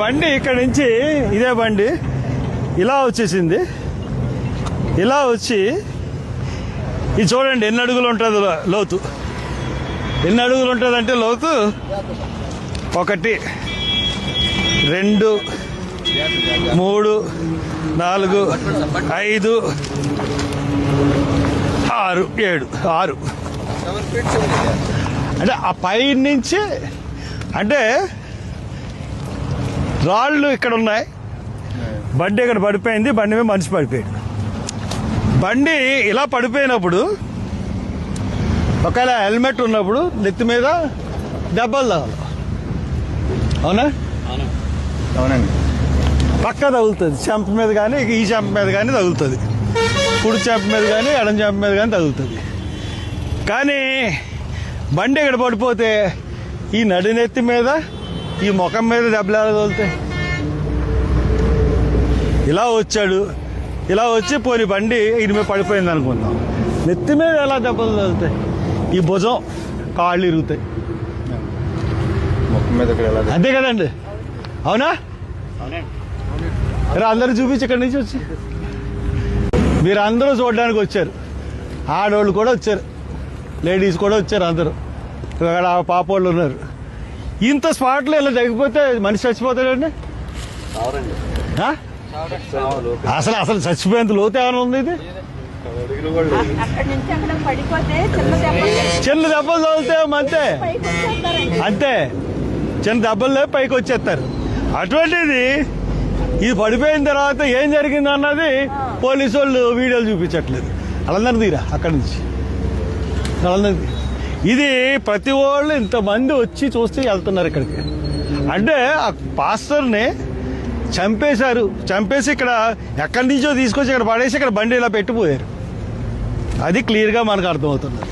బండి ఇక్కడ నుంచి ఇదే బండి ఇలా వచ్చేసింది. ఇలా వచ్చి ఇది చూడండి ఎన్ని అడుగులు ఉంటుంది లోతు. ఎన్ని అడుగులు ఉంటుంది అంటే లోతు ఒకటి రెండు మూడు నాలుగు ఐదు ఆరు ఏడు ఆరు. అంటే ఆ పై నుంచి అంటే రాళ్ళు ఇక్కడ ఉన్నాయి. బండి ఇక్కడ పడిపోయింది బండి మీద మనిషి పడిపోయాడు. బండి ఇలా పడిపోయినప్పుడు ఒకవేళ హెల్మెట్ ఉన్నప్పుడు నెత్తి మీద దెబ్బలు తగలవు అవునా? అవునండి. పక్క తగులుతుంది. చెంప మీద కానీ ఈ చెంప మీద కానీ తగులుతుంది. కుడి చెంప మీద కానీ ఎడం చెంప మీద కానీ తగులుతుంది. కానీ బండి ఇక్కడ పడిపోతే ఈ నడినెత్తి మీద ఈ ముఖం మీద దెబ్బలు ఎలా తగులుతాయి ఇలా వచ్చాడు. ఇలా వచ్చి పోని బండి ఈయన మీద పడిపోయింది అనుకుందాం. నెత్తి మీద ఎలా దెబ్బలు తగులుతాయి ఈ భుజం కాళ్ళు ఇరుగుతాయి. ముఖం మీద ఇక్కడ ఎలా అంతే కదండి. అవునా? అందరూ చూపించి ఇక్కడి నుంచి వచ్చి. మీరు అందరూ చూడడానికి వచ్చారు. ఆడవాళ్ళు కూడా వచ్చారు. లేడీస్ కూడా వచ్చారు అందరూ. ఇక్కడ పాప వాళ్ళు ఉన్నారు. ఇంత స్పాట్లో ఇలా తగ్గిపోతే మనిషి చచ్చిపోతాడండి? ఆ? అసలు అసలు చచ్చిపోయేంత లోతు ఏమైనా ఉంది ఇది? అక్కడి నుంచి అక్కడ పడిపోతే చిన్న దెబ్బ చిన్న దెబ్బలు తగిలితే అంతే. అంతే. చిన్న దెబ్బలు లేవు పైకి వచ్చేస్తారు. అటువంటిది ఇది పడిపోయిన తర్వాత ఏం జరిగింది అన్నది పోలీసు వాళ్ళు వీడియోలు చూపించట్లేదు. అలందరూ తీరా అక్కడి నుంచి. అలందరూ ఇది ప్రతి వాళ్ళు ఇంతమంది వచ్చి చూస్తే వెళ్తున్నారు ఇక్కడికి. అంటే ఆ పాస్టర్ని చంపేశారు. చంపేసి ఇక్కడ ఎక్కడి నుంచో తీసుకొచ్చి ఇక్కడ పడేసి ఇక్కడ బండి ఇలా పెట్టిపోయారు అది క్లియర్గా మనకు అర్థమవుతున్నది